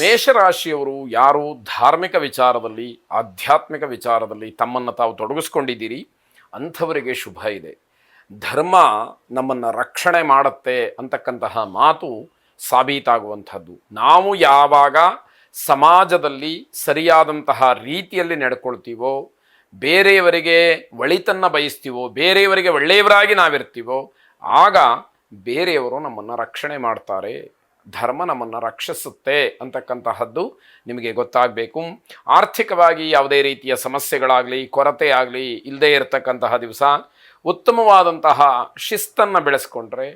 ಮೇಷರಾಶಿಯವರು ಯಾರು ಧಾರ್ಮಿಕ ವಿಚಾರದಲ್ಲಿ, ಆಧ್ಯಾತ್ಮಿಕ ವಿಚಾರದಲ್ಲಿ ತಮ್ಮನ್ನು ತಾವು ತೊಡಗಿಸ್ಕೊಂಡಿದ್ದೀರಿ, ಅಂಥವರಿಗೆ ಶುಭ ಇದೆ. ಧರ್ಮ ನಮ್ಮನ್ನು ರಕ್ಷಣೆ ಮಾಡುತ್ತೆ ಅಂತಕ್ಕಂತಹ ಮಾತು ಸಾಬೀತಾಗುವಂಥದ್ದು. ನಾವು ಯಾವಾಗ ಸಮಾಜದಲ್ಲಿ ಸರಿಯಾದಂತಹ ರೀತಿಯಲ್ಲಿ ನಡ್ಕೊಳ್ತೀವೋ, ಬೇರೆಯವರಿಗೆ ಒಳಿತನ್ನು ಬಯಸ್ತೀವೋ, ಬೇರೆಯವರಿಗೆ ಒಳ್ಳೆಯವರಾಗಿ ನಾವಿರ್ತೀವೋ, ಆಗ ಬೇರೆಯವರು ನಮ್ಮನ್ನು ರಕ್ಷಣೆ ಮಾಡ್ತಾರೆ. ಧರ್ಮ ನಮ್ಮನ್ನು ರಕ್ಷಿಸುತ್ತೆ ಅಂತಕ್ಕಂತಹದ್ದು ನಿಮಗೆ ಗೊತ್ತಾಗಬೇಕು. ಆರ್ಥಿಕವಾಗಿ ಯಾವುದೇ ರೀತಿಯ ಸಮಸ್ಯೆಗಳಾಗಲಿ, ಕೊರತೆ ಆಗಲಿ ಇಲ್ಲದೇ ಇರತಕ್ಕಂತಹ ದಿವಸ ಉತ್ತಮವಾದಂತಹ ಶಿಸ್ತನ್ನು ಬೆಳೆಸ್ಕೊಂಡ್ರೆ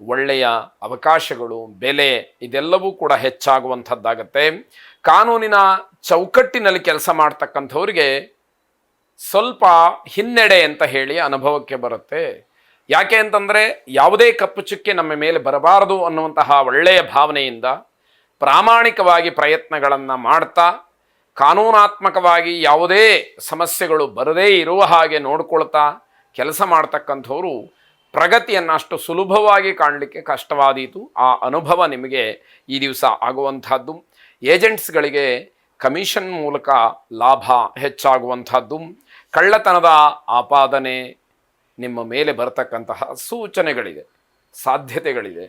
ಒಳ್ಳೆಯ ಅವಕಾಶಗಳು, ಬೆಲೆ ಇದೆಲ್ಲವೂ ಕೂಡ ಹೆಚ್ಚಾಗುವಂಥದ್ದಾಗತ್ತೆ. ಕಾನೂನಿನ ಚೌಕಟ್ಟಿನಲ್ಲಿ ಕೆಲಸ ಮಾಡ್ತಕ್ಕಂಥವ್ರಿಗೆ ಸ್ವಲ್ಪ ಹಿನ್ನಡೆ ಅಂತ ಹೇಳಿ ಅನುಭವಕ್ಕೆ ಬರುತ್ತೆ. ಯಾಕೆ ಅಂತಂದರೆ ಯಾವುದೇ ಕಪ್ಪು ಚುಕ್ಕೆ ನಮ್ಮ ಮೇಲೆ ಬರಬಾರದು ಅನ್ನುವಂತಹ ಒಳ್ಳೆಯ ಭಾವನೆಯಿಂದ ಪ್ರಾಮಾಣಿಕವಾಗಿ ಪ್ರಯತ್ನಗಳನ್ನು ಮಾಡ್ತಾ, ಕಾನೂನಾತ್ಮಕವಾಗಿ ಯಾವುದೇ ಸಮಸ್ಯೆಗಳು ಬರದೇ ಇರುವ ಹಾಗೆ ನೋಡ್ಕೊಳ್ತಾ ಕೆಲಸ ಮಾಡ್ತಕ್ಕಂಥವರು ಪ್ರಗತಿಯನ್ನು ಅಷ್ಟು ಸುಲಭವಾಗಿ ಕಾಣಲಿಕ್ಕೆ ಕಷ್ಟವಾದೀತು. ಆ ಅನುಭವ ನಿಮಗೆ ಈ ದಿವಸ ಆಗುವಂಥದ್ದು. ಏಜೆಂಟ್ಸ್ಗಳಿಗೆ ಕಮಿಷನ್ ಮೂಲಕ ಲಾಭ ಹೆಚ್ಚಾಗುವಂಥದ್ದು. ಕಳ್ಳತನದ ಆಪಾದನೆ ನಿಮ್ಮ ಮೇಲೆ ಬರತಕ್ಕಂತಹ ಸೂಚನೆಗಳಿದೆ ಸಾಧ್ಯತೆಗಳಿದೆ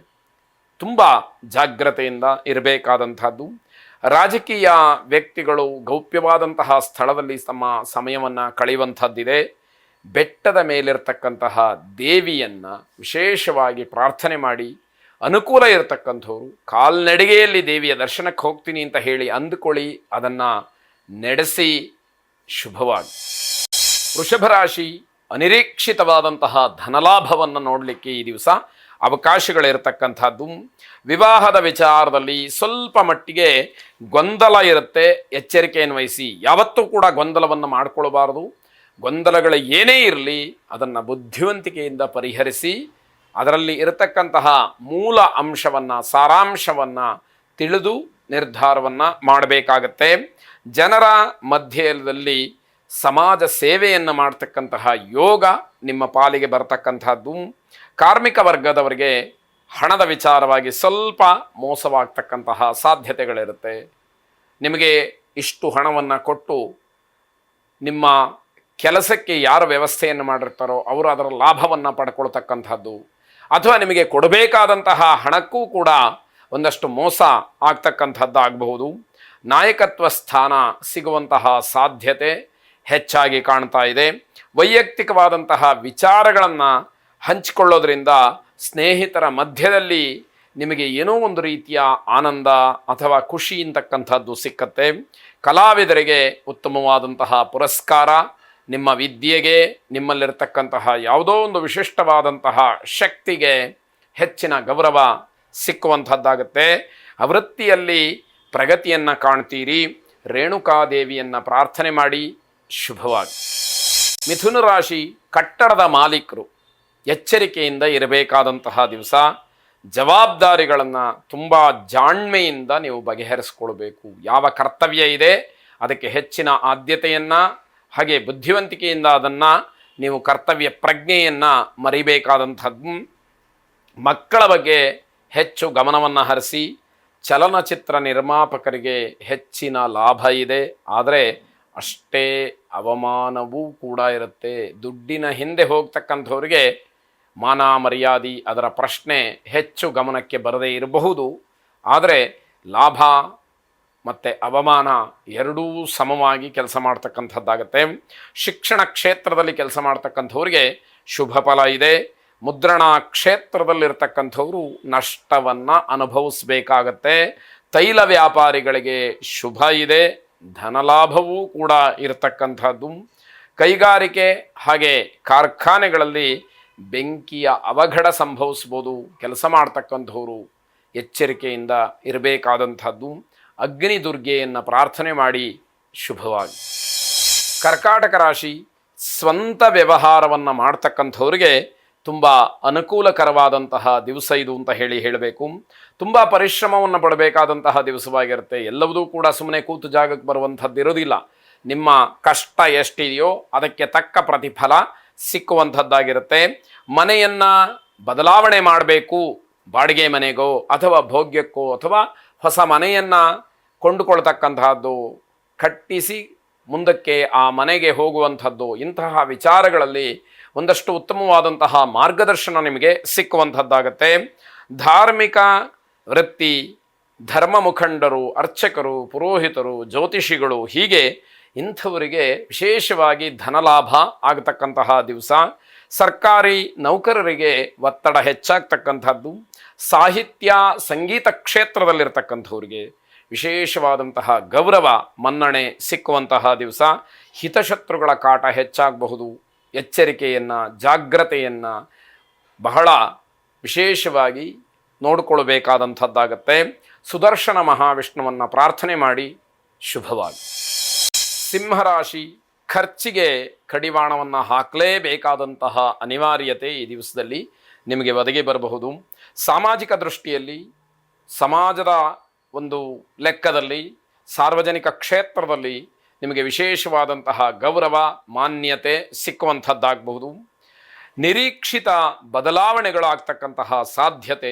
ತುಂಬ ಜಾಗ್ರತೆಯಿಂದ ಇರಬೇಕಾದಂಥದ್ದು. ರಾಜಕೀಯ ವ್ಯಕ್ತಿಗಳು ಗೌಪ್ಯವಾದಂತಹ ಸ್ಥಳದಲ್ಲಿ ತಮ್ಮ ಸಮಯವನ್ನು ಕಳೆಯುವಂಥದ್ದಿದೆ. ಬೆಟ್ಟದ ಮೇಲಿರ್ತಕ್ಕಂತಹ ದೇವಿಯನ್ನು ವಿಶೇಷವಾಗಿ ಪ್ರಾರ್ಥನೆ ಮಾಡಿ, ಅನುಕೂಲ ಇರತಕ್ಕಂಥವ್ರು, ಕಾಲ್ನಡಿಗೆಯಲ್ಲಿ ದೇವಿಯ ದರ್ಶನಕ್ಕೆ ಹೋಗ್ತೀನಿ ಅಂತ ಹೇಳಿ ಅಂದುಕೊಳ್ಳಿ, ಅದನ್ನು ನಡೆಸಿ, ಶುಭವಾಗಿ. ವೃಷಭ ರಾಶಿ ಅನಿರೀಕ್ಷಿತವಾದಂತಹ ಧನಲಾಭವನ್ನು ನೋಡಲಿಕ್ಕೆ ಈ ದಿವಸ ಅವಕಾಶಗಳಿರತಕ್ಕಂಥದ್ದು. ವಿವಾಹದ ವಿಚಾರದಲ್ಲಿ ಸ್ವಲ್ಪ ಮಟ್ಟಿಗೆ ಗೊಂದಲ ಇರುತ್ತೆ. ಎಚ್ಚರಿಕೆಯನ್ನು ವಹಿಸಿ. ಯಾವತ್ತೂ ಕೂಡ ಗೊಂದಲವನ್ನು ಮಾಡಿಕೊಳ್ಳಬಾರದು ಗೊಂದಲಗಳು ಏನೇ ಇರಲಿ ಅದನ್ನು ಬುದ್ಧಿವಂತಿಕೆಯಿಂದ ಪರಿಹರಿಸಿ, ಅದರಲ್ಲಿ ಇರತಕ್ಕಂತಹ ಮೂಲ ಅಂಶವನ್ನು, ಸಾರಾಂಶವನ್ನು ತಿಳಿದು ನಿರ್ಧಾರವನ್ನು ಮಾಡಬೇಕಾಗತ್ತೆ. ಜನರ ಮಧ್ಯದಲ್ಲಿ ಸಮಾಜ ಸೇವೆಯನ್ನು ಮಾಡ್ತಕ್ಕಂತಹ ಯೋಗ ನಿಮ್ಮ ಪಾಲಿಗೆ ಬರತಕ್ಕಂತಹದ್ದು ಕಾರ್ಮಿಕ ವರ್ಗದವರಿಗೆ ಹಣದ ವಿಚಾರವಾಗಿ ಸ್ವಲ್ಪ ಮೋಸವಾಗ್ತಕ್ಕಂತಹ ಸಾಧ್ಯತೆಗಳಿರುತ್ತೆ. ನಿಮಗೆ ಇಷ್ಟು ಹಣವನ್ನು ಕೊಟ್ಟು ನಿಮ್ಮ ಕೆಲಸಕ್ಕೆ ಯಾರು ವ್ಯವಸ್ಥೆಯನ್ನು ಮಾಡಿರ್ತಾರೋ ಅವರು ಅದರ ಲಾಭವನ್ನು ಪಡ್ಕೊಳ್ತಕ್ಕಂಥದ್ದು. ಅಥವಾ ನಿಮಗೆ ಕೊಡಬೇಕಾದಂತಹ ಹಣಕ್ಕೂ ಕೂಡ ಒಂದಷ್ಟು ಮೋಸ ಆಗ್ತಕ್ಕಂಥದ್ದಾಗಬಹುದು. ನಾಯಕತ್ವ ಸ್ಥಾನ ಸಿಗುವಂತಹ ಸಾಧ್ಯತೆ. ಹೆಚ್ಚಾಗಿ ಕಾಣ್ತಾ ಇದೆ. ವೈಯಕ್ತಿಕವಾದಂತಹ ವಿಚಾರಗಳನ್ನು ಹಂಚಿಕೊಳ್ಳೋದ್ರಿಂದ ಸ್ನೇಹಿತರ ಮಧ್ಯದಲ್ಲಿ ನಿಮಗೆ ಏನೋ ಒಂದು ರೀತಿಯ ಆನಂದ ಅಥವಾ ಖುಷಿ ಅಂತಕ್ಕಂಥದ್ದು ಸಿಕ್ಕತ್ತೆ. ಕಲಾವಿದರಿಗೆ ಉತ್ತಮವಾದಂತಹ ಪುರಸ್ಕಾರ, ನಿಮ್ಮ ವಿದ್ಯೆಗೆ, ನಿಮ್ಮಲ್ಲಿರ್ತಕ್ಕಂತಹ ಯಾವುದೋ ಒಂದು ವಿಶಿಷ್ಟವಾದಂತಹ ಶಕ್ತಿಗೆ ಹೆಚ್ಚಿನ ಗೌರವ ಸಿಕ್ಕುವಂಥದ್ದಾಗುತ್ತೆ. ವೃತ್ತಿಯಲ್ಲಿ ಪ್ರಗತಿಯನ್ನು ಕಾಣ್ತೀರಿ. ರೇಣುಕಾದೇವಿಯನ್ನು ಪ್ರಾರ್ಥನೆ ಮಾಡಿ ಶುಭವಾಗಿ. ಮಿಥುನ ರಾಶಿ ಕಟ್ಟಡದ ಮಾಲೀಕರು. ಎಚ್ಚರಿಕೆಯಿಂದ ಇರಬೇಕಾದಂತಹ ದಿವಸ. ಜವಾಬ್ದಾರಿಗಳನ್ನು ತುಂಬ ಜಾಣ್ಮೆಯಿಂದ ನೀವು ಬಗೆಹರಿಸ್ಕೊಳ್ಬೇಕು. ಯಾವ ಕರ್ತವ್ಯ ಇದೆ, ಅದಕ್ಕೆ ಹೆಚ್ಚಿನ ಆದ್ಯತೆಯನ್ನು, ಹಾಗೆ ಬುದ್ಧಿವಂತಿಕೆಯಿಂದ ಅದನ್ನು ನೀವು ಕರ್ತವ್ಯ ಪ್ರಜ್ಞೆಯನ್ನು ಮರಿಬೇಕಾದಂಥದ್ದು. ಮಕ್ಕಳ ಬಗ್ಗೆ ಹೆಚ್ಚು ಗಮನವನ್ನು ಹರಿಸಿ, ಚಲನಚಿತ್ರ ನಿರ್ಮಾಪಕರಿಗೆ ಹೆಚ್ಚಿನ ಲಾಭ ಇದೆ. ಆದರೆ ಅಷ್ಟೇ ಅವಮಾನವೂ ಕೂಡ ಇರುತ್ತೆ. ದುಡ್ಡಿನ ಹಿಂದೆ ಹೋಗ್ತಕ್ಕಂಥವ್ರಿಗೆ ಮಾನ ಮರ್ಯಾದೆ ಅದರ ಪ್ರಶ್ನೆ ಹೆಚ್ಚು ಗಮನಕ್ಕೆ ಬರದೇ ಇರಬಹುದು. ಆದರೆ ಲಾಭ ಮತ್ತು ಅವಮಾನ ಎರಡೂ ಸಮವಾಗಿ ಕೆಲಸ ಮಾಡ್ತಕ್ಕಂಥದ್ದಾಗತ್ತೆ. ಶಿಕ್ಷಣ ಕ್ಷೇತ್ರದಲ್ಲಿ ಕೆಲಸ ಮಾಡ್ತಕ್ಕಂಥವ್ರಿಗೆ ಶುಭ ಫಲ ಇದೆ. ಮುದ್ರಣ ಕ್ಷೇತ್ರದಲ್ಲಿರ್ತಕ್ಕಂಥವ್ರು ನಷ್ಟವನ್ನು ಅನುಭವಿಸಬೇಕಾಗತ್ತೆ. ತೈಲ ವ್ಯಾಪಾರಿಗಳಿಗೆ ಶುಭ ಇದೆ. ಧನಲಾಭವೂ ಕೂಡ ಇರತಕ್ಕಂಥದ್ದು. ಕೈಗಾರಿಕೆ ಹಾಗೆ ಕಾರ್ಖಾನೆಗಳಲ್ಲಿ ಬೆಂಕಿಯ ಅವಘಡ ಸಂಭವಿಸ್ಬೋದು, ಕೆಲಸ ಮಾಡ್ತಕ್ಕಂಥವರು ಎಚ್ಚರಿಕೆಯಿಂದ ಇರಬೇಕಾದಂಥದ್ದು. ಅಗ್ನಿ ದುರ್ಗೆಯನ್ನು ಪ್ರಾರ್ಥನೆ ಮಾಡಿ ಶುಭವಾಗಿ. ಕರ್ಕಾಟಕ ರಾಶಿ ಸ್ವಂತ ವ್ಯವಹಾರವನ್ನು ಮಾಡ್ತಕ್ಕಂಥವ್ರಿಗೆ ತುಂಬ ಅನುಕೂಲಕರವಾದಂತಹ ದಿವಸ ಇದು ಅಂತ ಹೇಳಿ ಹೇಳಬೇಕು. ತುಂಬ ಪರಿಶ್ರಮವನ್ನು ಪಡಬೇಕಾದಂತಹ ದಿವಸವಾಗಿರುತ್ತೆ. ಎಲ್ಲವುದೂ ಕೂಡ ಸುಮ್ಮನೆ ಕೂತು ಜಾಗಕ್ಕೆ ಬರುವಂಥದ್ದು ಇರೋದಿಲ್ಲ ನಿಮ್ಮ ಕಷ್ಟ ಎಷ್ಟಿದೆಯೋ ಅದಕ್ಕೆ ತಕ್ಕ ಪ್ರತಿಫಲ ಸಿಕ್ಕುವಂಥದ್ದಾಗಿರುತ್ತೆ. ಮನೆಯನ್ನು ಬದಲಾವಣೆ ಮಾಡಬೇಕು. ಬಾಡಿಗೆ ಮನೆಗೋ ಅಥವಾ ಭೋಗ್ಯಕ್ಕೋ ಅಥವಾ ಹೊಸ ಮನೆಯನ್ನು ಕೊಂಡುಕೊಳ್ತಕ್ಕಂತಹದ್ದು, ಕಟ್ಟಿಸಿ ಮುಂದಕ್ಕೆ ಆ ಮನೆಗೆ ಹೋಗುವಂಥದ್ದು, ಇಂತಹ ವಿಚಾರಗಳಲ್ಲಿ ಒಂದಷ್ಟು ಉತ್ತಮವಾದಂತಹ ಮಾರ್ಗದರ್ಶನ ನಿಮಗೆ ಸಿಕ್ಕುವಂಥದ್ದಾಗತ್ತೆ ಧಾರ್ಮಿಕ ವೃತ್ತಿ, ಧರ್ಮ ಮುಖಂಡರು, ಅರ್ಚಕರು, ಪುರೋಹಿತರು, ಜ್ಯೋತಿಷಿಗಳು ಹೀಗೆ ಇಂಥವರಿಗೆ ವಿಶೇಷವಾಗಿ ಧನಲಾಭ ಆಗತಕ್ಕಂತಹ ದಿವಸ. ಸರ್ಕಾರಿ ನೌಕರರಿಗೆ ಒತ್ತಡ ಹೆಚ್ಚಾಗ್ತಕ್ಕಂಥದ್ದು. ಸಾಹಿತ್ಯ, ಸಂಗೀತ ಕ್ಷೇತ್ರದಲ್ಲಿರ್ತಕ್ಕಂಥವ್ರಿಗೆ ವಿಶೇಷವಾದಂತಹ ಗೌರವ, ಮನ್ನಣೆ ಸಿಕ್ಕುವಂತಹ ದಿವಸ. ಹಿತಶತ್ರುಗಳ ಕಾಟ ಹೆಚ್ಚಾಗಬಹುದು. ಎಚ್ಚರಿಕೆಯನ್ನು, ಜಾಗ್ರತೆಯನ್ನು ಬಹಳ ವಿಶೇಷವಾಗಿ ನೋಡಿಕೊಳ್ಬೇಕಾದಂಥದ್ದಾಗತ್ತೆ. ಸುದರ್ಶನ ಮಹಾವಿಷ್ಣುವನ್ನು ಪ್ರಾರ್ಥನೆ ಮಾಡಿ ಶುಭವಾಗಿ. ಸಿಂಹರಾಶಿ ಖರ್ಚಿಗೆ ಕಡಿವಾಣವನ್ನು ಹಾಕಲೇಬೇಕಾದಂತಹ ಅನಿವಾರ್ಯತೆ ಈ ದಿವಸದಲ್ಲಿ ನಿಮಗೆ ಒದಗಿ ಬರಬಹುದು. ಸಾಮಾಜಿಕ ದೃಷ್ಟಿಯಲ್ಲಿ ಸಮಾಜದ ಒಂದು ಲೆಕ್ಕದಲ್ಲಿ, ಸಾರ್ವಜನಿಕ ಕ್ಷೇತ್ರದಲ್ಲಿ ನಿಮಗೆ ವಿಶೇಷವಾದಂತಹ ಗೌರವ, ಮಾನ್ಯತೆ ಸಿಕ್ಕುವಂಥದ್ದಾಗಬಹುದು. ನಿರೀಕ್ಷಿತ ಬದಲಾವಣೆಗಳಾಗ್ತಕ್ಕಂತಹ ಸಾಧ್ಯತೆ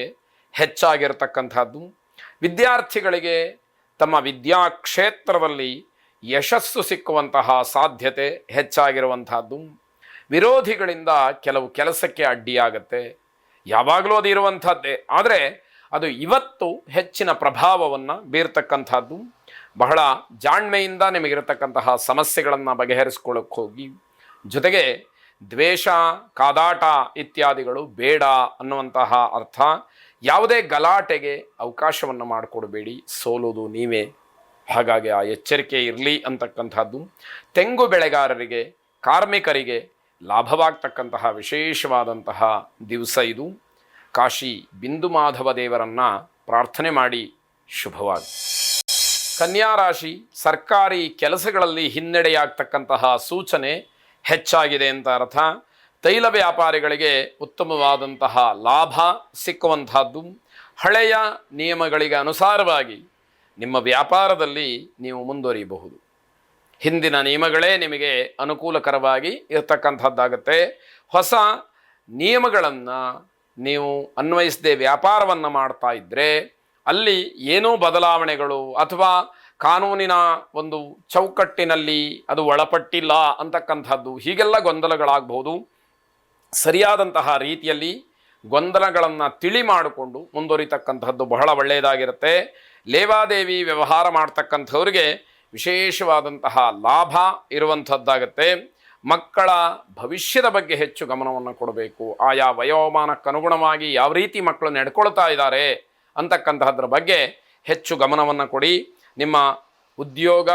ಹೆಚ್ಚಾಗಿರತಕ್ಕಂಥದ್ದು. ವಿದ್ಯಾರ್ಥಿಗಳಿಗೆ ತಮ್ಮ ವಿದ್ಯಾಕ್ಷೇತ್ರದಲ್ಲಿ ಯಶಸ್ಸು ಸಿಕ್ಕುವಂತಹ ಸಾಧ್ಯತೆ ಹೆಚ್ಚಾಗಿರುವಂತಹದ್ದು ವಿರೋಧಿಗಳಿಂದ ಕೆಲವು ಕೆಲಸಕ್ಕೆ ಅಡ್ಡಿಯಾಗತ್ತೆ. ಯಾವಾಗಲೂ ಅದು ಇರುವಂಥದ್ದೇ. ಆದರೆ ಅದು ಇವತ್ತು ಹೆಚ್ಚಿನ ಪ್ರಭಾವವನ್ನು ಬೀರ್ತಕ್ಕಂಥದ್ದು. ಬಹಳ ಜಾಣ್ಮೆಯಿಂದ ನಿಮಗಿರತಕ್ಕಂತಹ ಸಮಸ್ಯೆಗಳನ್ನು ಬಗೆಹರಿಸ್ಕೊಳ್ಳೋಕೆ ಹೋಗಿ, ಜೊತೆಗೆ ದ್ವೇಷ, ಕಾದಾಟ ಇತ್ಯಾದಿಗಳು ಬೇಡ ಅನ್ನುವಂತಹ ಅರ್ಥ. ಯಾವುದೇ ಗಲಾಟೆಗೆ ಅವಕಾಶವನ್ನು ಮಾಡಿಕೊಡಬೇಡಿ ಸೋಲೋದು ನೀವೇ. ಹಾಗಾಗಿ ಆ ಎಚ್ಚರಿಕೆ ಇರಲಿ ಅಂತಕ್ಕಂಥದ್ದು. ತೆಂಗು ಬೆಳೆಗಾರರಿಗೆ, ಕಾರ್ಮಿಕರಿಗೆ ಲಾಭವಾಗ್ತಕ್ಕಂತಹ ವಿಶೇಷವಾದಂತಹ ದಿವಸ ಇದು. ಕಾಶಿ ಬಿಂದು ಮಾಧವ ದೇವರನ್ನು ಪ್ರಾರ್ಥನೆ ಮಾಡಿ ಶುಭವಾಗಿ ಕನ್ಯಾ ರಾಶಿ ಸರ್ಕಾರಿ ಕೆಲಸಗಳಲ್ಲಿ ಹಿನ್ನಡೆಯಾಗ್ತಕ್ಕಂತಹ ಸೂಚನೆ ಹೆಚ್ಚಾಗಿದೆ ಅಂತ ಅರ್ಥ. ತೈಲ ವ್ಯಾಪಾರಿಗಳಿಗೆ ಉತ್ತಮವಾದಂತಹ ಲಾಭ ಸಿಕ್ಕುವಂತಹದ್ದು. ಹಳೆಯ ನಿಯಮಗಳಿಗೆ ಅನುಸಾರವಾಗಿ ನಿಮ್ಮ ವ್ಯಾಪಾರದಲ್ಲಿ ನೀವು ಮುಂದುವರಿಯಬಹುದು. ಹಿಂದಿನ ನಿಯಮಗಳೇ ನಿಮಗೆ ಅನುಕೂಲಕರವಾಗಿ ಇರತಕ್ಕಂಥದ್ದಾಗುತ್ತೆ ಹೊಸ ನಿಯಮಗಳನ್ನು ನೀವು ಅನ್ವಯಿಸದೆ ವ್ಯಾಪಾರವನ್ನು ಮಾಡ್ತಾ ಇದ್ದರೆ ಅಲ್ಲಿ ಏನೋ ಬದಲಾವಣೆಗಳು ಅಥವಾ ಕಾನೂನಿನ ಒಂದು ಚೌಕಟ್ಟಿನಲ್ಲಿ ಅದು ಒಳಪಟ್ಟಿಲ್ಲ ಅಂತಕ್ಕಂಥದ್ದು ಹೀಗೆಲ್ಲ ಗೊಂದಲಗಳಾಗಬಹುದು. ಸರಿಯಾದಂತಹ ರೀತಿಯಲ್ಲಿ ಗೊಂದಲಗಳನ್ನು ತಿಳಿ ಮಾಡಿಕೊಂಡು ಮುಂದುವರಿತಕ್ಕಂಥದ್ದು ಬಹಳ ಒಳ್ಳೆಯದಾಗಿರುತ್ತೆ. ಲೇವಾದೇವಿ ವ್ಯವಹಾರ ಮಾಡ್ತಕ್ಕಂಥವ್ರಿಗೆ ವಿಶೇಷವಾದಂತಹ ಲಾಭ ಇರುವಂಥದ್ದಾಗತ್ತೆ. ಮಕ್ಕಳ ಭವಿಷ್ಯದ ಬಗ್ಗೆ ಹೆಚ್ಚು ಗಮನವನ್ನು ಕೊಡಬೇಕು. ಆಯಾ ವಯೋಮಾನಕ್ಕನುಗುಣವಾಗಿ ಯಾವ ರೀತಿ ಮಕ್ಕಳು ನಡ್ಕೊಳ್ತಾ ಇದ್ದಾರೆ ಅಂತಕ್ಕಂತಹದ್ರ ಬಗ್ಗೆ ಹೆಚ್ಚು ಗಮನವನ್ನು ಕೊಡಿ. ನಿಮ್ಮ ಉದ್ಯೋಗ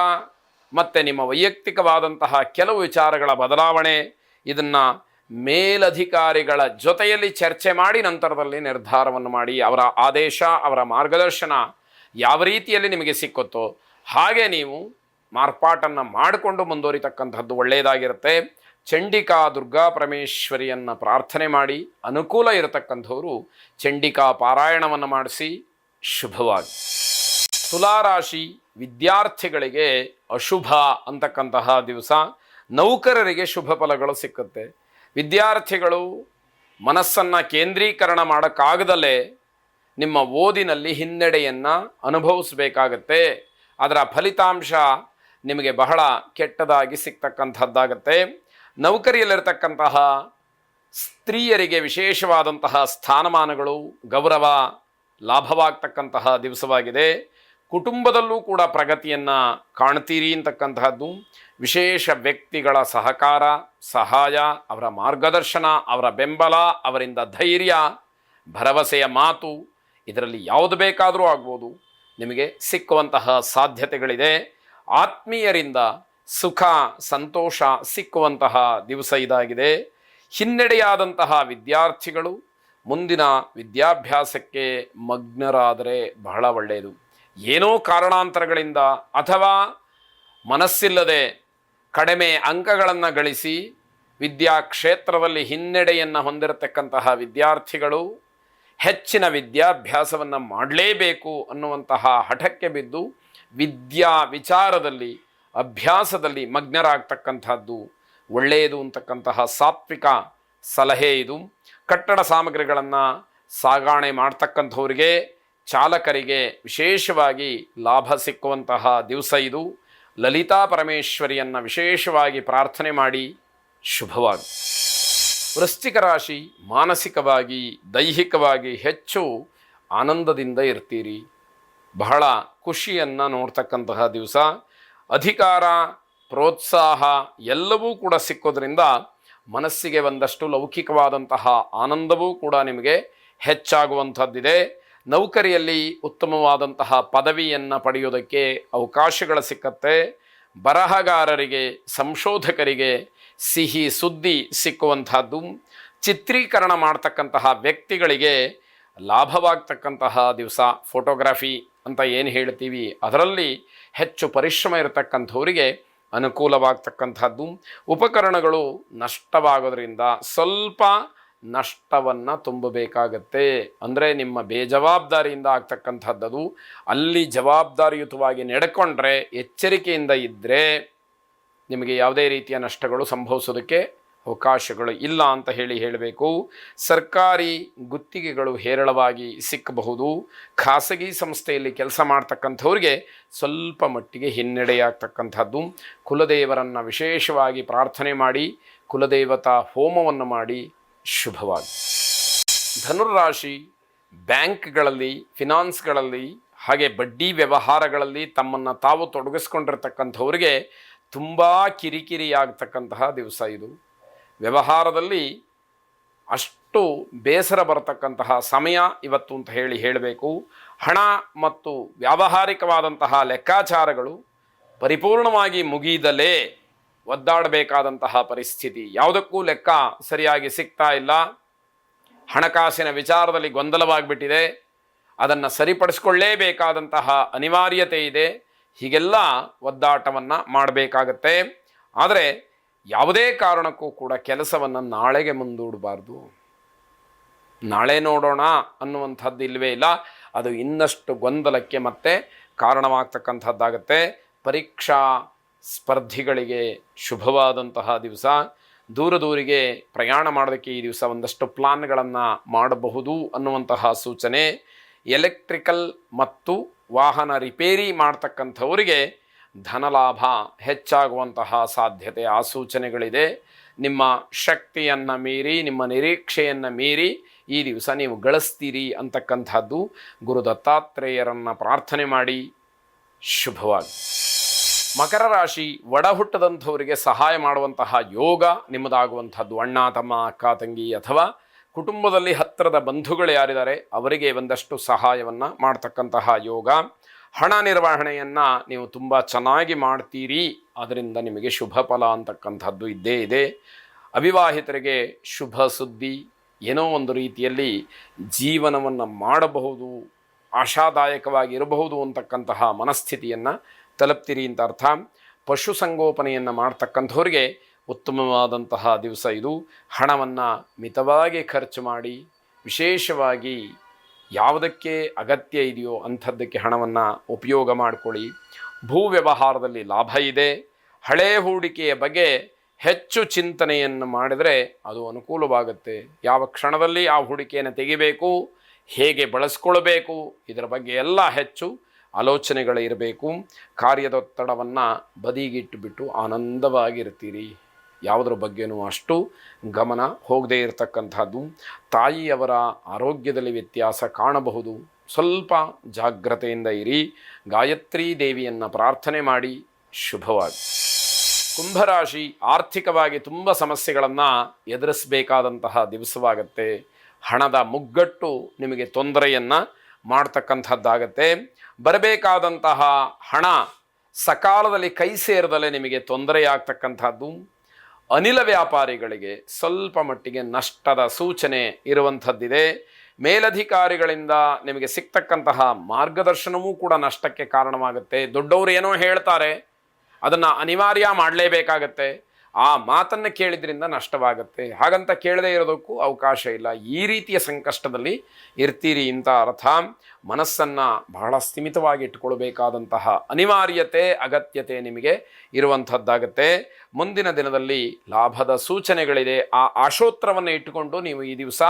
ಮತ್ತು ನಿಮ್ಮ ವೈಯಕ್ತಿಕವಾದಂತಹ ಕೆಲವು ವಿಚಾರಗಳ ಬದಲಾವಣೆ, ಇದನ್ನು ಮೇಲಧಿಕಾರಿಗಳ ಜೊತೆಯಲ್ಲಿ ಚರ್ಚೆ ಮಾಡಿ ನಂತರದಲ್ಲಿ ನಿರ್ಧಾರವನ್ನು ಮಾಡಿ, ಅವರ ಆದೇಶ, ಅವರ ಮಾರ್ಗದರ್ಶನ ಯಾವ ರೀತಿಯಲ್ಲಿ ನಿಮಗೆ ಸಿಕ್ಕುತ್ತೋ ಹಾಗೆ ನೀವು ಮಾರ್ಪಾಟನ್ನು ಮಾಡಿಕೊಂಡು ಮುಂದುವರಿತಕ್ಕಂಥದ್ದು ಒಳ್ಳೆಯದಾಗಿರುತ್ತೆ. ಚಂಡಿಕಾ ದುರ್ಗಾ ಪರಮೇಶ್ವರಿಯನ್ನು ಪ್ರಾರ್ಥನೆ ಮಾಡಿ ಅನುಕೂಲ ಇರತಕ್ಕಂಥವರು ಚಂಡಿಕಾ ಪಾರಾಯಣವನ್ನು ಮಾಡಿಸಿ ಶುಭವಾಗಿ. ತುಲಾರಾಶಿ ವಿದ್ಯಾರ್ಥಿಗಳಿಗೆ ಅಶುಭ ಅಂತಕ್ಕಂತಹ ದಿವಸ ನೌಕರರಿಗೆ ಶುಭ ಫಲಗಳು ಸಿಕ್ಕುತ್ತೆ. ವಿದ್ಯಾರ್ಥಿಗಳು ಮನಸ್ಸನ್ನು ಕೇಂದ್ರೀಕರಣ ಮಾಡೋಕ್ಕಾಗದಲೇ ನಿಮ್ಮ ಓದಿನಲ್ಲಿ ಹಿನ್ನಡೆಯನ್ನು ಅನುಭವಿಸಬೇಕಾಗತ್ತೆ. ಅದರ ಫಲಿತಾಂಶ ನಿಮಗೆ ಬಹಳ ಕೆಟ್ಟದಾಗಿ ಸಿಗ್ತಕ್ಕಂಥದ್ದಾಗತ್ತೆ. ನೌಕರಿಯಲ್ಲಿರ್ತಕ್ಕಂತಹ ಸ್ತ್ರೀಯರಿಗೆ ವಿಶೇಷವಾದಂತಹ ಸ್ಥಾನಮಾನಗಳು, ಗೌರವ, ಲಾಭವಾಗ್ತಕ್ಕಂತಹ ದಿವಸವಾಗಿದೆ. ಕುಟುಂಬದಲ್ಲೂ ಕೂಡ ಪ್ರಗತಿಯನ್ನು ಕಾಣ್ತೀರಿ ಅಂತಕ್ಕಂತಹದ್ದು. ವಿಶೇಷ ವ್ಯಕ್ತಿಗಳ ಸಹಕಾರ, ಸಹಾಯ, ಅವರ ಮಾರ್ಗದರ್ಶನ, ಅವರ ಬೆಂಬಲ, ಅವರಿಂದ ಧೈರ್ಯ, ಭರವಸೆಯ ಮಾತು ಇದರಲ್ಲಿ ಯಾವುದು ಬೇಕಾದರೂ ಆಗ್ಬೋದು. ನಿಮಗೆ ಸಿಕ್ಕುವಂತಹ ಸಾಧ್ಯತೆಗಳಿದೆ. ಆತ್ಮೀಯರಿಂದ ಸುಖ, ಸಂತೋಷ ಸಿಕ್ಕುವಂತಹ ದಿವಸ ಇದಾಗಿದೆ. ಹಿನ್ನಡೆಯಾದಂತಹ ವಿದ್ಯಾರ್ಥಿಗಳು ಮುಂದಿನ ವಿದ್ಯಾಭ್ಯಾಸಕ್ಕೆ ಮಗ್ನರಾದರೆ ಬಹಳ ಒಳ್ಳೆಯದು. ಏನೋ ಕಾರಣಾಂತರಗಳಿಂದ ಅಥವಾ ಮನಸ್ಸಿಲ್ಲದೆ ಕಡಿಮೆ ಅಂಕಗಳನ್ನು ಗಳಿಸಿ ವಿದ್ಯಾ ಕ್ಷೇತ್ರದಲ್ಲಿ ಹಿನ್ನಡೆಯನ್ನು ಹೊಂದಿರತಕ್ಕಂತಹ ವಿದ್ಯಾರ್ಥಿಗಳು ಹೆಚ್ಚಿನ ವಿದ್ಯಾಭ್ಯಾಸವನ್ನು ಮಾಡಲೇಬೇಕು ಅನ್ನುವಂತಹ ಹಠಕ್ಕೆ ಬಿದ್ದು ವಿದ್ಯಾ ವಿಚಾರದಲ್ಲಿ ಅಭ್ಯಾಸದಲ್ಲಿ ಮಗ್ನರಾಗ್ತಕ್ಕಂಥದ್ದು, ಒಳ್ಳೆಯದು ಅಂತಕ್ಕಂತಹ ಸಾತ್ವಿಕ ಸಲಹೆ ಇದು. ಕಟ್ಟಡ ಸಾಮಗ್ರಿಗಳನ್ನು ಸಾಗಾಣೆ ಮಾಡ್ತಕ್ಕಂಥವ್ರಿಗೆ, ಚಾಲಕರಿಗೆ ವಿಶೇಷವಾಗಿ ಲಾಭ ಸಿಕ್ಕುವಂತಹ ದಿವಸ ಇದು. ಲಲಿತಾ ಪರಮೇಶ್ವರಿಯನ್ನು ವಿಶೇಷವಾಗಿ ಪ್ರಾರ್ಥನೆ ಮಾಡಿ ಶುಭವಾಗಿ. ವೃಶ್ಚಿಕ ರಾಶಿ, ಮಾನಸಿಕವಾಗಿ, ದೈಹಿಕವಾಗಿ ಹೆಚ್ಚು ಆನಂದದಿಂದ ಇರ್ತೀರಿ. ಬಹಳ ಖುಷಿಯನ್ನು ನೋಡ್ತಕ್ಕಂತಹ ದಿವಸ. ಅಧಿಕಾರ, ಪ್ರೋತ್ಸಾಹ ಎಲ್ಲವೂ ಕೂಡ ಸಿಕ್ಕೋದ್ರಿಂದ ಮನಸ್ಸಿಗೆ ಒಂದಷ್ಟು ಲೌಕಿಕವಾದಂತಹ ಆನಂದವೂ ಕೂಡ ನಿಮಗೆ ಹೆಚ್ಚಾಗುವಂಥದ್ದಿದೆ. ನೌಕರಿಯಲ್ಲಿ ಉತ್ತಮವಾದಂತಹ ಪದವಿಯನ್ನು ಪಡೆಯೋದಕ್ಕೆ ಅವಕಾಶಗಳು ಸಿಕ್ಕತ್ತೆ. ಬರಹಗಾರರಿಗೆ, ಸಂಶೋಧಕರಿಗೆ ಸಿಹಿ ಸುದ್ದಿ ಸಿಕ್ಕುವಂತಹದ್ದು ಚಿತ್ರೀಕರಣ ಮಾಡ್ತಕ್ಕಂತಹ ವ್ಯಕ್ತಿಗಳಿಗೆ ಲಾಭವಾಗ್ತಕ್ಕಂತಹ ದಿವಸ, ಫೋಟೋಗ್ರಫಿ ಅಂತ ಏನು ಹೇಳ್ತೀವಿ, ಅದರಲ್ಲಿ ಹೆಚ್ಚು ಪರಿಶ್ರಮ ಇರತಕ್ಕಂಥವರಿಗೆ ಅನುಕೂಲವಾಗ್ತಕ್ಕಂಥದ್ದು. ಉಪಕರಣಗಳು ನಷ್ಟವಾಗೋದ್ರಿಂದ ಸ್ವಲ್ಪ ನಷ್ಟವನ್ನು ತುಂಬಬೇಕಾಗತ್ತೆ. ಅಂದರೆ ನಿಮ್ಮ ಬೇಜವಾಬ್ದಾರಿಯಿಂದ ಆಗ್ತಕ್ಕಂಥದ್ದದು. ಅಲ್ಲಿ ಜವಾಬ್ದಾರಿಯುತವಾಗಿ ನಡ್ಕೊಂಡ್ರೆ ಎಚ್ಚರಿಕೆಯಿಂದ ಇದ್ದರೆ ನಿಮಗೆ ಯಾವುದೇ ರೀತಿಯ ನಷ್ಟಗಳು ಸಂಭವಿಸೋದಕ್ಕೆ ಅವಕಾಶಗಳು ಇಲ್ಲ ಅಂತ ಹೇಳಿ ಹೇಳಬೇಕು. ಸರ್ಕಾರಿ ಗುತ್ತಿಗೆಗಳು ಹೇರಳವಾಗಿ ಸಿಕ್ಕಬಹುದು. ಖಾಸಗಿ ಸಂಸ್ಥೆಯಲ್ಲಿ ಕೆಲಸ ಮಾಡ್ತಕ್ಕಂಥವ್ರಿಗೆ ಸ್ವಲ್ಪ ಮಟ್ಟಿಗೆ ಹಿನ್ನಡೆಯಾಗ್ತಕ್ಕಂಥದ್ದು. ಕುಲದೇವರನ್ನು ವಿಶೇಷವಾಗಿ ಪ್ರಾರ್ಥನೆ ಮಾಡಿ, ಕುಲದೇವತಾ ಹೋಮವನ್ನು ಮಾಡಿ ಶುಭವಾಗಿ ಧನುರಾಶಿ ಬ್ಯಾಂಕ್ಗಳಲ್ಲಿ, ಫಿನಾನ್ಸ್ಗಳಲ್ಲಿ, ಹಾಗೆ ಬಡ್ಡಿ ವ್ಯವಹಾರಗಳಲ್ಲಿ ತಮ್ಮನ್ನು ತಾವು ತೊಡಗಿಸ್ಕೊಂಡಿರ್ತಕ್ಕಂಥವ್ರಿಗೆ ತುಂಬ ಕಿರಿಕಿರಿಯಾಗ್ತಕ್ಕಂತಹ ದಿವಸ ಇದು. ವ್ಯವಹಾರದಲ್ಲಿ ಅಷ್ಟು ಬೇಸರ ಬರತಕ್ಕಂತಹ ಸಮಯ ಇವತ್ತು ಅಂತ ಹೇಳಿ ಹೇಳಬೇಕು. ಹಣ ಮತ್ತು ವ್ಯಾವಹಾರಿಕವಾದಂತಹ ಲೆಕ್ಕಾಚಾರಗಳು ಪರಿಪೂರ್ಣವಾಗಿ ಮುಗಿದಲೇ ಒದ್ದಾಡಬೇಕಾದಂತಹ ಪರಿಸ್ಥಿತಿ. ಯಾವುದಕ್ಕೂ ಲೆಕ್ಕ ಸರಿಯಾಗಿ ಸಿಗ್ತಾ ಇಲ್ಲ. ಹಣಕಾಸಿನ ವಿಚಾರದಲ್ಲಿ ಗೊಂದಲವಾಗಿಬಿಟ್ಟಿದೆ. ಅದನ್ನು ಸರಿಪಡಿಸ್ಕೊಳ್ಳೇಬೇಕಾದಂತಹ ಅನಿವಾರ್ಯತೆ ಇದೆ. ಹೀಗೆಲ್ಲ ಒದ್ದಾಟವನ್ನು ಮಾಡಬೇಕಾಗತ್ತೆ. ಆದರೆ ಯಾವುದೇ ಕಾರಣಕ್ಕೂ ಕೂಡ ಕೆಲಸವನ್ನು ನಾಳೆಗೆ ಮುಂದೂಡಬಾರ್ದು. ನಾಳೆ ನೋಡೋಣ ಅನ್ನುವಂಥದ್ದು ಇಲ್ಲವೇ ಇಲ್ಲ. ಅದು ಇನ್ನಷ್ಟು ಗೊಂದಲಕ್ಕೆ ಮತ್ತೆ ಕಾರಣವಾಗ್ತಕ್ಕಂಥದ್ದಾಗತ್ತೆ. ಪರೀಕ್ಷಾ ಸ್ಪರ್ಧಿಗಳಿಗೆ ಶುಭವಾದಂತಹ ದಿವಸ. ದೂರ ದೂರಿಗೆ ಪ್ರಯಾಣ ಮಾಡೋದಕ್ಕೆ ಈ ದಿವಸ ಒಂದಷ್ಟು ಪ್ಲಾನ್ಗಳನ್ನು ಮಾಡಬಹುದು ಅನ್ನುವಂತಹ ಸೂಚನೆ. ಎಲೆಕ್ಟ್ರಿಕಲ್ ಮತ್ತು ವಾಹನ ರಿಪೇರಿ ಮಾಡ್ತಕ್ಕಂಥವರಿಗೆ ಧನಲಾಭ ಹೆಚ್ಚಾಗುವಂತಹ ಸಾಧ್ಯತೆ ಆ ಸೂಚನೆಗಳಿದೆ. ನಿಮ್ಮ ಶಕ್ತಿಯನ್ನು ಮೀರಿ, ನಿಮ್ಮ ನಿರೀಕ್ಷೆಯನ್ನು ಮೀರಿ ಈ ದಿವಸ ನೀವು ಗಳಿಸ್ತೀರಿ ಅಂತಕ್ಕಂಥದ್ದು ಗುರು ದತ್ತಾತ್ರೇಯರನ್ನು ಪ್ರಾರ್ಥನೆ ಮಾಡಿ. ಶುಭವಾಗಿ ಮಕರ ರಾಶಿ ಒಡ ಹುಟ್ಟದಂಥವರಿಗೆ ಸಹಾಯ ಮಾಡುವಂತಹ ಯೋಗ ನಿಮ್ಮದಾಗುವಂಥದ್ದು. ಅಣ್ಣ, ತಮ್ಮ, ಅಕ್ಕ, ತಂಗಿ ಅಥವಾ ಕುಟುಂಬದಲ್ಲಿ ಹತ್ತಿರದ ಬಂಧುಗಳು ಯಾರಿದ್ದಾರೆ, ಅವರಿಗೆ ಒಂದಷ್ಟು ಸಹಾಯವನ್ನು ಮಾಡ್ತಕ್ಕಂತಹ ಯೋಗ. ಹಣ ನಿರ್ವಹಣೆಯನ್ನು ನೀವು ತುಂಬ ಚೆನ್ನಾಗಿ ಮಾಡ್ತೀರಿ. ಅದರಿಂದ ನಿಮಗೆ ಶುಭ ಫಲ ಅಂತಕ್ಕಂಥದ್ದು ಇದ್ದೇ ಇದೆ. ಅವಿವಾಹಿತರಿಗೆ ಶುಭ ಸುದ್ದಿ, ಏನೋ ಒಂದು ರೀತಿಯಲ್ಲಿ ಜೀವನವನ್ನು ಮಾಡಬಹುದು ಆಶಾದಾಯಕವಾಗಿ ಇರಬಹುದು ಅಂತಕ್ಕಂತಹ ಮನಸ್ಥಿತಿಯನ್ನು ತಲುಪ್ತೀರಿ ಅಂತ ಅರ್ಥ. ಪಶುಸಂಗೋಪನೆಯನ್ನು ಮಾಡ್ತಕ್ಕಂಥವ್ರಿಗೆ ಉತ್ತಮವಾದಂತಹ ದಿವಸ ಇದು. ಹಣವನ್ನು ಮಿತವಾಗಿ ಖರ್ಚು ಮಾಡಿ, ವಿಶೇಷವಾಗಿ ಯಾವುದಕ್ಕೆ ಅಗತ್ಯ ಇದೆಯೋ ಅಂಥದ್ದಕ್ಕೆ ಹಣವನ್ನು ಉಪಯೋಗ ಮಾಡಿಕೊಳ್ಳಿ. ಭೂ ವ್ಯವಹಾರದಲ್ಲಿ ಲಾಭ ಇದೆ. ಹಳೆ ಹೂಡಿಕೆಯ ಬಗ್ಗೆ ಹೆಚ್ಚು ಚಿಂತನೆಯನ್ನು ಮಾಡಿದರೆ ಅದು ಅನುಕೂಲವಾಗುತ್ತೆ. ಯಾವ ಕ್ಷಣದಲ್ಲಿ ಆ ಹೂಡಿಕೆಯನ್ನು ತೆಗಿಬೇಕು, ಹೇಗೆ ಬಳಸ್ಕೊಳ್ಬೇಕು, ಇದರ ಬಗ್ಗೆ ಎಲ್ಲ ಹೆಚ್ಚು ಆಲೋಚನೆಗಳಿರಬೇಕು. ಕಾರ್ಯದೊತ್ತಡವನ್ನು ಬದಿಗಿಟ್ಟುಬಿಟ್ಟು ಆನಂದವಾಗಿರ್ತೀರಿ. ಯಾವುದ್ರ ಬಗ್ಗೆನೂ ಅಷ್ಟು ಗಮನ ಹೋಗದೇ ಇರತಕ್ಕಂಥದ್ದು. ತಾಯಿಯವರ ಆರೋಗ್ಯದಲ್ಲಿ ವ್ಯತ್ಯಾಸ ಕಾಣಬಹುದು. ಸ್ವಲ್ಪ ಜಾಗ್ರತೆಯಿಂದ ಇರಿ. ಗಾಯತ್ರಿ ದೇವಿಯನ್ನು ಪ್ರಾರ್ಥನೆ ಮಾಡಿ. ಶುಭವಾಗಿ ಕುಂಭರಾಶಿ ಆರ್ಥಿಕವಾಗಿ ತುಂಬ ಸಮಸ್ಯೆಗಳನ್ನು ಎದುರಿಸಬೇಕಾದಂತಹ ದಿವಸವಾಗತ್ತೆ. ಹಣದ ಮುಗ್ಗಟ್ಟು ನಿಮಗೆ ತೊಂದರೆಯನ್ನು ಮಾಡ್ತಕ್ಕಂಥದ್ದಾಗತ್ತೆ. ಬರಬೇಕಾದಂತಹ ಹಣ ಸಕಾಲದಲ್ಲಿ ಕೈ ಸೇರದಲ್ಲೇ ನಿಮಗೆ ತೊಂದರೆಯಾಗ್ತಕ್ಕಂಥದ್ದು. ಅನಿಲ ವ್ಯಾಪಾರಿಗಳಿಗೆ ಸ್ವಲ್ಪ ಮಟ್ಟಿಗೆ ನಷ್ಟದ ಸೂಚನೆ ಇರುವಂಥದ್ದಿದೆ. ಮೇಲಧಿಕಾರಿಗಳಿಂದ ನಿಮಗೆ ಸಿಗ್ತಕ್ಕಂತಹ ಮಾರ್ಗದರ್ಶನವೂ ಕೂಡ ನಷ್ಟಕ್ಕೆ ಕಾರಣವಾಗುತ್ತೆ. ದೊಡ್ಡವರು ಏನೋ ಹೇಳ್ತಾರೆ, ಅದನ್ನು ಅನಿವಾರ್ಯ ಮಾಡಲೇಬೇಕಾಗತ್ತೆ. ಆ ಮಾತನ್ನು ಕೇಳಿದ್ರಿಂದ ನಷ್ಟವಾಗುತ್ತೆ. ಹಾಗಂತ ಕೇಳದೇ ಇರೋದಕ್ಕೂ ಅವಕಾಶ ಇಲ್ಲ. ಈ ರೀತಿಯ ಸಂಕಷ್ಟದಲ್ಲಿ ಇರ್ತೀರಿ ಇಂಥ ಅರ್ಥ. ಮನಸ್ಸನ್ನು ಬಹಳ ಸ್ಥಿಮಿತವಾಗಿ ಇಟ್ಟುಕೊಳ್ಬೇಕಾದಂತಹ ಅನಿವಾರ್ಯತೆ, ಅಗತ್ಯತೆ ನಿಮಗೆ ಇರುವಂಥದ್ದಾಗತ್ತೆ. ಮುಂದಿನ ದಿನದಲ್ಲಿ ಲಾಭದ ಸೂಚನೆಗಳಿದೆ. ಆ ಆಶೋತ್ರವನ್ನು ಇಟ್ಟುಕೊಂಡು ನೀವು ಈ ದಿವಸ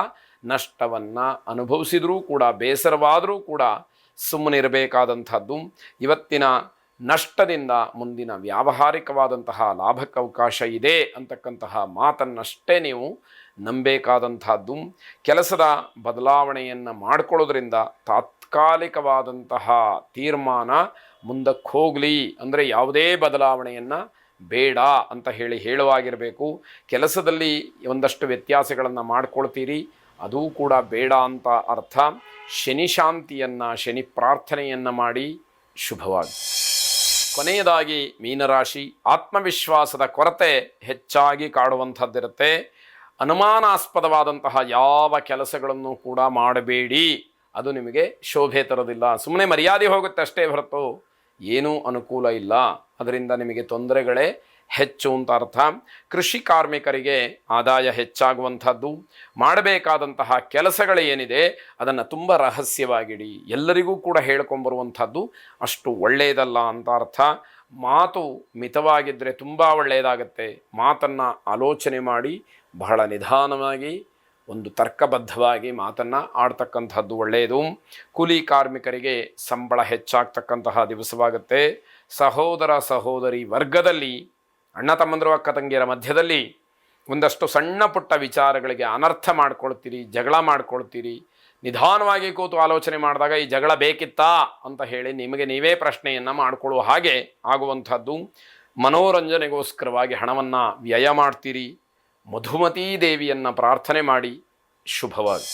ನಷ್ಟವನ್ನು ಅನುಭವಿಸಿದರೂ ಕೂಡ, ಬೇಸರವಾದರೂ ಕೂಡ ಸುಮ್ಮನಿರಬೇಕಾದಂಥದ್ದು. ಇವತ್ತಿನ ನಷ್ಟದಿಂದ ಮುಂದಿನ ವ್ಯಾವಹಾರಿಕವಾದಂತಹ ಲಾಭಕ್ಕೆ ಅವಕಾಶ ಇದೆ ಅಂತಕ್ಕಂತಹ ಮಾತನ್ನಷ್ಟೇ ನೀವು ನಂಬೇಕಾದಂತಹದ್ದು ಕೆಲಸದ ಬದಲಾವಣೆಯನ್ನು ಮಾಡಿಕೊಳ್ಳೋದ್ರಿಂದ ತಾತ್ಕಾಲಿಕವಾದಂತಹ ತೀರ್ಮಾನ ಮುಂದಕ್ಕೆ ಹೋಗಲಿ. ಅಂದರೆ ಯಾವುದೇ ಬದಲಾವಣೆಯನ್ನು ಬೇಡ ಅಂತ ಹೇಳಿ ಹೇಳುವಾಗಿರಬೇಕು. ಕೆಲಸದಲ್ಲಿ ಒಂದಷ್ಟು ವ್ಯತ್ಯಾಸಗಳನ್ನು ಮಾಡ್ಕೊಳ್ತೀರಿ. ಅದೂ ಕೂಡ ಬೇಡ ಅಂತ ಅರ್ಥ. ಶನಿ ಶಾಂತಿಯನ್ನು, ಶನಿ ಪ್ರಾರ್ಥನೆಯನ್ನು ಮಾಡಿ ಶುಭವಾಗಿ ಕೊನೆಯದಾಗಿ ಮೀನರಾಶಿ ಆತ್ಮವಿಶ್ವಾಸದ ಕೊರತೆ ಹೆಚ್ಚಾಗಿ ಕಾಡುವಂಥದ್ದಿರುತ್ತೆ. ಅನುಮಾನಾಸ್ಪದವಾದಂತಹ ಯಾವ ಕೆಲಸಗಳನ್ನು ಕೂಡ ಮಾಡಬೇಡಿ. ಅದು ನಿಮಗೆ ಶೋಭೆ ತರೋದಿಲ್ಲ. ಸುಮ್ಮನೆ ಮರ್ಯಾದೆ ಹೋಗುತ್ತೆ ಅಷ್ಟೇ ಹೊರತು ಏನೂ ಅನುಕೂಲ ಇಲ್ಲ. ಅದರಿಂದ ನಿಮಗೆ ತೊಂದರೆಗಳೇ ಹೆಚ್ಚು ಅಂತ ಅರ್ಥ. ಕೃಷಿ ಕಾರ್ಮಿಕರಿಗೆ ಆದಾಯ ಹೆಚ್ಚಾಗುವಂಥದ್ದು. ಮಾಡಬೇಕಾದಂತಹ ಕೆಲಸಗಳು ಏನಿದೆ, ಅದನ್ನು ತುಂಬ ರಹಸ್ಯವಾಗಿಡಿ. ಎಲ್ಲರಿಗೂ ಕೂಡ ಹೇಳ್ಕೊಂಬರುವಂಥದ್ದು ಅಷ್ಟು ಒಳ್ಳೆಯದಲ್ಲ ಅಂತ ಅರ್ಥ. ಮಾತು ಮಿತವಾಗಿದ್ದರೆ ತುಂಬ ಒಳ್ಳೆಯದಾಗತ್ತೆ. ಮಾತನ್ನು ಆಲೋಚನೆ ಮಾಡಿ, ಬಹಳ ನಿಧಾನವಾಗಿ, ಒಂದು ತರ್ಕಬದ್ಧವಾಗಿ ಮಾತನ್ನು ಆಡ್ತಕ್ಕಂಥದ್ದು ಒಳ್ಳೆಯದು. ಕೂಲಿ ಕಾರ್ಮಿಕರಿಗೆ ಸಂಬಳ ಹೆಚ್ಚಾಗ್ತಕ್ಕಂತಹ ದಿವಸವಾಗುತ್ತೆ. ಸಹೋದರ ಸಹೋದರಿ ವರ್ಗದಲ್ಲಿ ಅಣ್ಣ ತಮ್ಮಂದರು ಅಕ್ಕ ತಂಗಿಯರ ಮಧ್ಯದಲ್ಲಿ ಒಂದಷ್ಟು ಸಣ್ಣ ಪುಟ್ಟ ವಿಚಾರಗಳಿಗೆ ಅನರ್ಥ ಮಾಡ್ಕೊಳ್ತೀರಿ, ಜಗಳ ಮಾಡ್ಕೊಳ್ತೀರಿ, ನಿಧಾನವಾಗಿ ಕೂತು ಆಲೋಚನೆ ಮಾಡಿದಾಗ ಈ ಜಗಳ ಬೇಕಿತ್ತಾ ಅಂತ ಹೇಳಿ ನಿಮಗೆ ನೀವೇ ಪ್ರಶ್ನೆಯನ್ನು ಮಾಡಿಕೊಳ್ಳುವ ಹಾಗೆ ಆಗುವಂಥದ್ದು. ಮನೋರಂಜನೆಗೋಸ್ಕರವಾಗಿ ಹಣವನ್ನು ವ್ಯಯ ಮಾಡ್ತೀರಿ. ಮಧುಮತೀ ದೇವಿಯನ್ನು ಪ್ರಾರ್ಥನೆ ಮಾಡಿ. ಶುಭವಾಗಿ